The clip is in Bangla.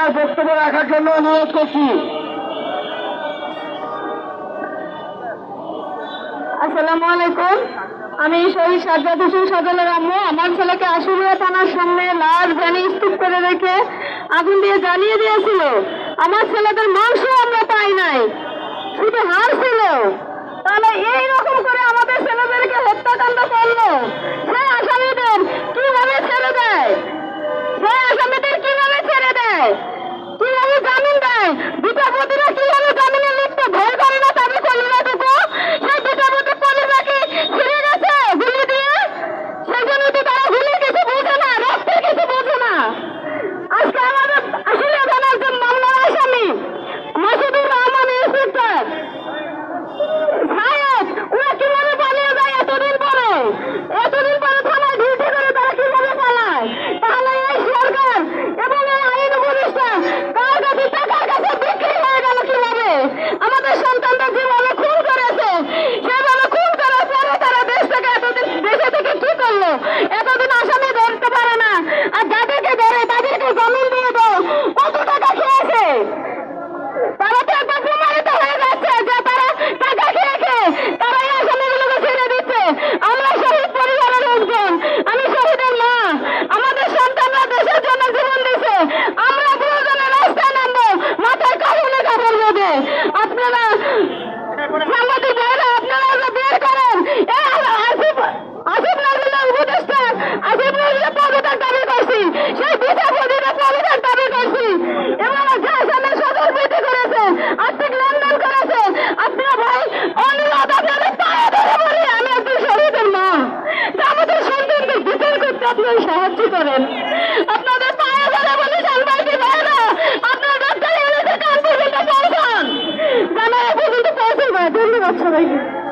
তার বক্তব্য রাখার জন্য অনুরোধ করছি। আসসালামু আলাইকুম। আমি শহীদ সাজ্জাদ হোসেন সজলের আম্মু। আমার ছেলেকে আশুলিয়া থানার সামনে লাল ভ্যানে স্তূপ করে রেখে আগুন দিয়ে জ্বালিয়ে দিয়েছিল। আমার ছেলেদের মাংস আমরা পাই নাই। শুধু হার ছিল। হবে আপনারা আমাদের বউরা আপনারা বের আর্থিক লেনদেন করেছে, আপনারা ভাই, অনুরোধ আপনাদের পায়ে ধরে বলি, আমি একজন মা। আমাদের সন্তানদের বিচার করতে আপনারা সাহায্য করেন। Tchau, tchau.